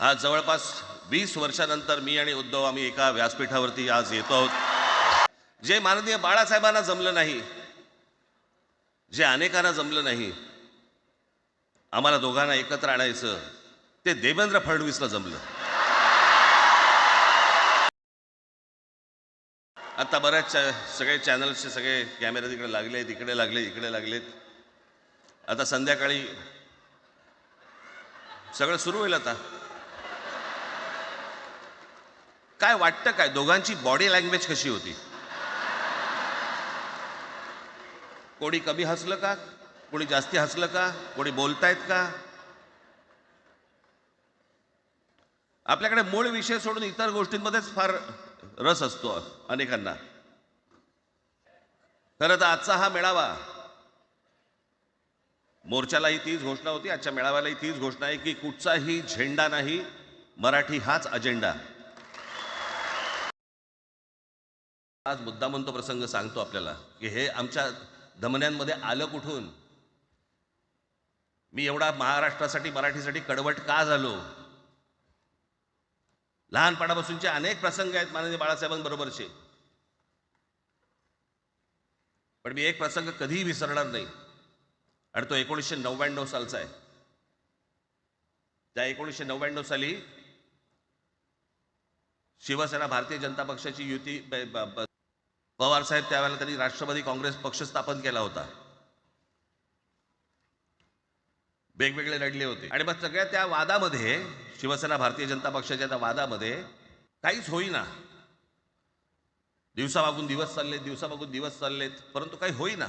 आज जवळपास वीस वर्षानंतर मी आणि उद्धव आम्ही एका व्यासपीठावरती आज येतो आहोत. जे माननीय बाळासाहेबांना जमलं नाही जे अनेकांना जमलं नाही आम्हाला दोघांना एकत्र आणायचं ते देवेंद्र फडणवीसला जमलं. आता बऱ्याच चॅ सगळे चॅनल्सचे सगळे कॅमेरे तिकडे लागलेत इकडे लागले इकडे लागलेत आता संध्याकाळी सगळं सुरू होईल आता. काय वाटतं काय? दोघांची बॉडी लँग्वेज कशी होती? कोणी कमी हसलं का? कोणी जास्ती हसलं का? कोणी बोलतायत का? आपल्याकडे मूळ विषय सोडून इतर गोष्टींमध्येच फार रस असतो अनेकांना. खरं तर आजचा हा मेळावा मोर्चालाही तीच घोषणा होती आजच्या मेळाव्यालाही तीच घोषणा आहे की कुठचाही झेंडा नाही मराठी हाच अजेंडा आज मुद्दा तो प्रसंग सांगतो आपल्याला की हे आमच्या धमन्यांमध्ये आलं कुठून? मी एवढा महाराष्ट्रासाठी मराठीसाठी कडवट का झालो? लहानपणापासूनचे अनेक प्रसंग आहेत माननीय बाळासाहेबांबरोबरचे. पण मी एक प्रसंग कधीही विसरणार नाही. आणि तो एकोणीसशे नव्याण्णव सालचा आहे. त्या एकोणीसशे नव्याण्णव साली शिवसेना भारतीय जनता पक्षाची युती पवारसाहेब पवार साहेब त्यावेळेला त्यांनी राष्ट्रवादी काँग्रेस पक्ष स्थापन केला होता. वेगवेगळे लढले होते. आणि मग सगळ्या त्या वादामध्ये शिवसेना भारतीय जनता पक्षाच्या त्या वादामध्ये काहीच होईना. दिवसामागून दिवस चाललेत दिवसामागून दिवस चाललेत परंतु काही होईना.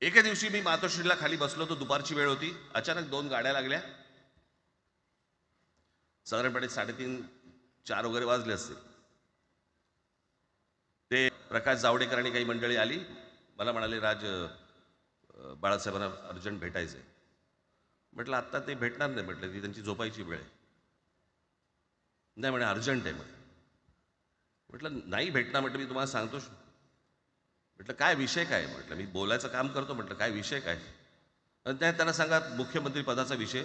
एके दिवशी मी मातोश्रीला खाली बसलो होतो दुपारची वेळ होती. अचानक दोन गाड्या लागल्या. साधारणपणे साडेतीन चार वगैरे वाजले असते प्रकाश जावडेकर आणि काही मंडळी आली. मला म्हणाले राज बाळासाहेबांना अर्जंट भेटायचं आहे म्हटलं आत्ता ते भेटणार नाही म्हटलं ती त्यांची झोपायची वेळ आहे. नाही म्हणे अर्जंट आहे म्हणे. म्हटलं नाही भेटणार म्हटलं मी तुम्हाला सांगतो. म्हटलं काय विषय काय? म्हटलं मी बोलायचं काम करतो म्हटलं काय विषय काय? आणि त्या त्यांना सांगा मुख्यमंत्री पदाचा विषय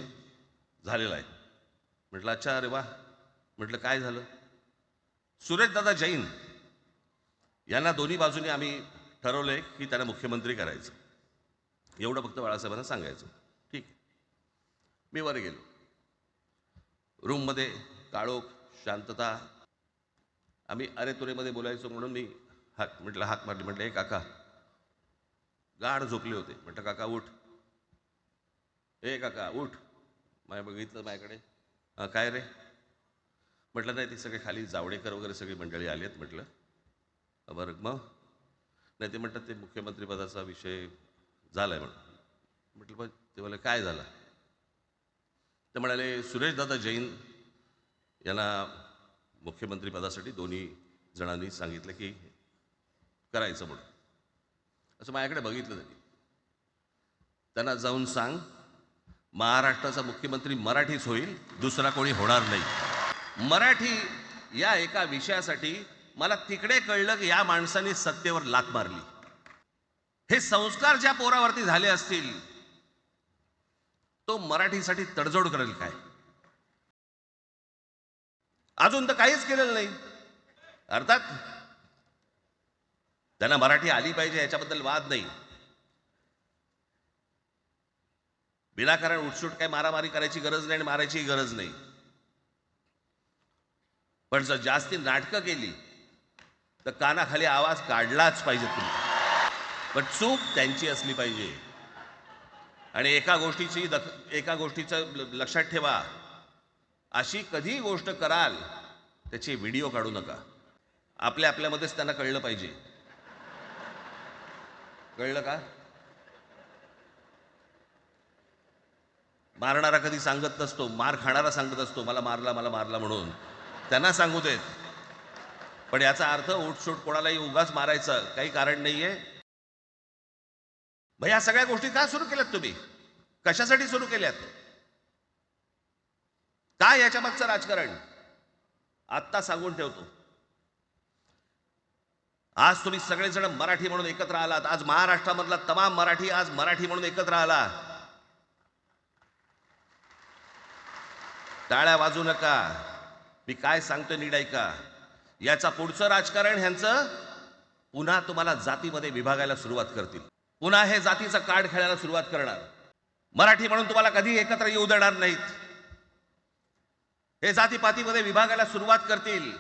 झालेला आहे. म्हटलं अच्छा अरे वा. म्हटलं काय झालं? सुरेशदादा जैन. यांना दोन्ही बाजूने आम्ही ठरवलंय की त्यांना मुख्यमंत्री करायचं. एवढं फक्त बाळासाहेबांना सांगायचं. ठीक मी वर गेलो. रूममध्ये काळोख शांतता. आम्ही अरे तुरेमध्ये बोलायचो म्हणून मी हाक म्हटलं हाक मारली. म्हटलं हे काका. गाढ झोपले होते. म्हटलं काका उठ. हे काका उठ. माय बघितलं माझ्याकडे. "हा, काय रे? म्हटलं नाही ती सगळे खाली जावडेकर वगैरे सगळी मंडळी आली आहेत म्हटलं बरं मग. नाही ते म्हणतात ते मुख्यमंत्रीपदाचा विषय झाला आहे म्हणून. म्हटलं पण ते म्हणाले काय झालं? ते म्हणाले सुरेशदादा जैन यांना मुख्यमंत्रीपदासाठी दोन्ही जणांनी सांगितलं की करायचं म्हणून. असं माझ्याकडे बघितलं त्यांनी. त्यांना जाऊन सांग महाराष्ट्राचा मुख्यमंत्री मराठीच होईल दुसरा कोणी होणार नाही. मराठी या एका विषयासाठी मला तिकडे कळलं की या माणसाने सत्तेवर लात मारली. हे संस्कार ज्या पोरावरती झाले असतील तो मराठीसाठी तडजोड करेल काय? अजून तर काहीच केलेलं नाही. अर्थात त्यांना मराठी आली पाहिजे याच्याबद्दल वाद नाही. विनाकारण उठसूट काय मारामारी करायची गरज नाही आणि मारायची गरज नाही. पण जर जास्ती नाटकं केली तर कानाखाली आवाज काढलाच पाहिजे तुम्ही. पण चूक त्यांची असली पाहिजे. आणि एका गोष्टीची दख एका गोष्टीचं ल- लक्षात ठेवा. अशी कधी गोष्ट कराल त्याचे व्हिडिओ काढू नका. आपल्या आपल्यामध्येच त्यांना कळलं पाहिजे. कळलं का? मारणारा कधी सांगत नसतो मार खाणारा सांगत असतो मला मारला मला मारला म्हणून. त्यांना सांगू देत. पण याचा अर्थ उठसूट कोणालाही उगाच मारायचं काही कारण नाहीये. मग या सगळ्या गोष्टी का सुरू केल्यात तुम्ही? कशासाठी सुरू केल्यात? काय याच्या मागचं राजकारण? आत्ता सांगून ठेवतो. आज तुम्ही सगळेजण मराठी म्हणून एकत्र आलात. आज महाराष्ट्रामधला तमाम मराठी आज मराठी म्हणून एकत्र आला. टाळ्या वाजू नका. मी काय सांगतो नीड ऐका. याचा पुढचं राजकारण ह्यांचं पुन्हा तुम्हाला जातीमध्ये विभागायला सुरुवात करतील. पुन्हा हे जातीचं कार्ड खेळायला सुरुवात करणार. मराठी म्हणून तुम्हाला कधी एकत्र येऊ देणार नाहीत. हे जातीपातीमध्ये विभागायला सुरुवात करतील.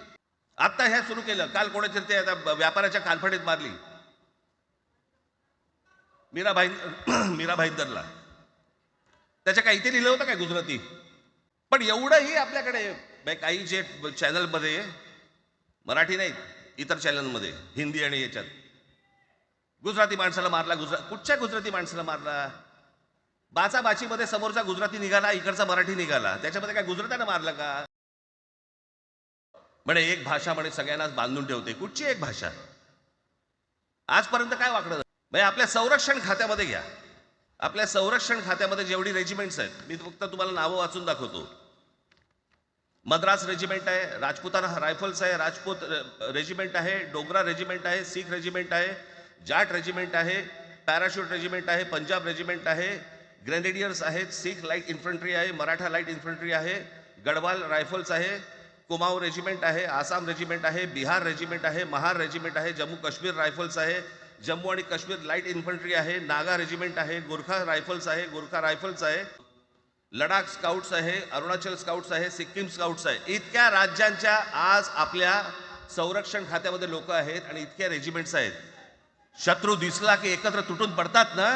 आत्ता हे सुरू केलं. काल कोणाच्या ते आता व्यापाराच्या कानफडीत मारली. मीरा भाई मीरा भाईंदरला त्याच्या काय इथे लिहिलं होतं काय गुजराती? पण एवढंही आपल्याकडे म्हणजे काही जे चॅनलमध्ये मराठी नाहीत इतर चॅनलमध्ये हिंदी आणि याच्यात. गुजराती माणसाला मारला गुजरात कुठच्या गुजराती माणसाला मारला? बाचा बाचीमध्ये समोरचा गुजराती निघाला इकडचा मराठी निघाला. त्याच्यामध्ये काय गुजरात्यानं मारलं का? म्हणे एक भाषा म्हणे सगळ्यांनाच बांधून ठेवते. कुठची एक भाषा? आजपर्यंत काय वाकडं म्हणजे आपल्या संरक्षण खात्यामध्ये घ्या. आपल्या संरक्षण खात्यामध्ये जेवढी रेजिमेंट्स आहेत मी फक्त तुम्हाला नावं वाचून दाखवतो. मद्रास रेजिमेंट आहे राजपुताना रायफल्स आहे राजपूत रेजिमेंट आहे डोगरा रेजिमेंट आहे सिख रेजिमेंट आहे जाट रेजिमेंट आहे पॅराशूट रेजिमेंट आहे पंजाब रेजिमेंट आहे ग्रेनेडियर्स आहेत सिख लाईट इन्फंट्री आहे मराठा लाईट इन्फंट्री आहे गढवाल रायफल्स आहे कुमाऊ रेजिमेंट आहे आसाम रेजिमेंट आहे बिहार रेजिमेंट आहे महार रेजिमेंट आहे जम्मू काश्मीर रायफल्स आहे जम्मू आणि काश्मीर लाईट इन्फंट्री आहे नागा रेजिमेंट आहे गोरखा रायफल्स आहे गोरखा रायफल्स आहे लडाख स्काउट्स आहे अरुणाचल स्काउट्स आहे सिक्कीम स्काउट्स आहे. इतक्या राज्यांच्या आज आपल्या संरक्षण खात्यामध्ये लोक आहेत आणि इतक्या रेजिमेंट्स आहेत. शत्रू दिसला की एकत्र तुटून पडतात ना?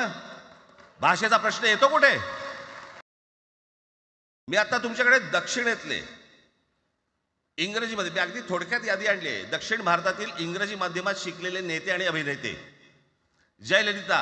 भाषेचा प्रश्न येतो कुठे? मी आता तुमच्याकडे दक्षिणेतले इंग्रजीमध्ये मी अगदी थोडक्यात यादी आणली आहे. दक्षिण भारतातील इंग्रजी माध्यमात शिकलेले नेते आणि अभिनेते. जयललिता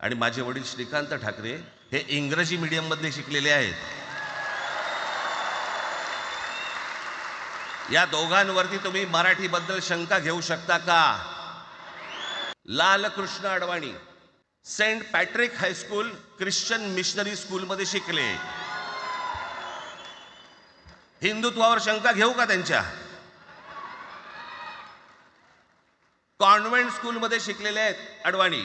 आणि माझे वडील श्रीकांत ठाकरे हे इंग्रजी मीडियममध्ये शिकलेले आहेत. या दोघांवरती तुम्ही मराठीबद्दल शंका घेऊ शकता का? Lal Krishna Advani Saint Patrick high school Christian missionary स्कूलमध्ये शिकले. हिंदुत्वावर शंका घेऊ का त्यांच्या? कॉन्व्हेंट स्कूलमध्ये शिकलेले आहेत अडवाणी.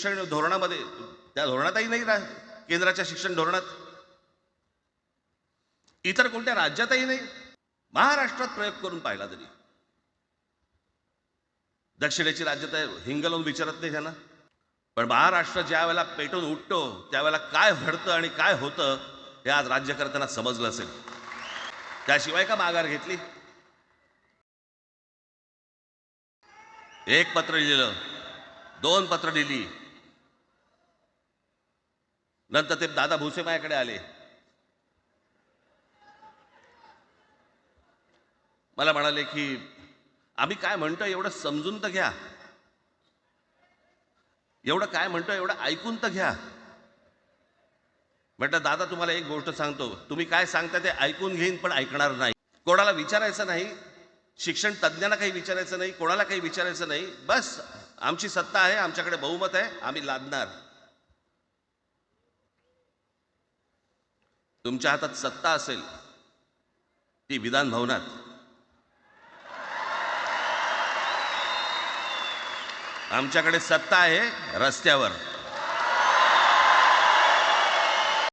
शिक्षण धोरणामध्ये त्या धोरणातही नाही ना केंद्राच्या शिक्षण धोरणात. इतर कोणत्या राज्यातही नाही. महाराष्ट्रात प्रयोग करून पाहिला तरी. दक्षिणेची राज्य तर हिंगलवून विचारत नाही त्यांना पण महाराष्ट्र ज्या वेळेला पेटून उठतो त्यावेळेला काय घडतं आणि काय होतं हे आज राज्यकर्त्यांना समजलं असेल. त्याशिवाय का माघार घेतली? एक पत्र लिहिलं दोन पत्र लिहिली नंतर ते दादा भुसे माझ्याकडे आले. मला म्हणाले की आम्ही काय म्हणतो एवढं समजून तर घ्या. एवढं काय म्हणतो एवढं ऐकून तर घ्या. म्हटलं दादा तुम्हाला एक गोष्ट सांगतो. तुम्ही काय सांगता ते ऐकून घेईन पण ऐकणार नाही. कोणाला विचारायचं नाही शिक्षण तज्ज्ञांना काही विचारायचं नाही कोणाला काही विचारायचं नाही. बस आमची सत्ता आहे आमच्याकडे बहुमत आहे आम्ही लादणार. तुमच्या हातात सत्ता असेल ती विधान भवनात. आमच्याकडे सत्ता आहे रस्त्यावर.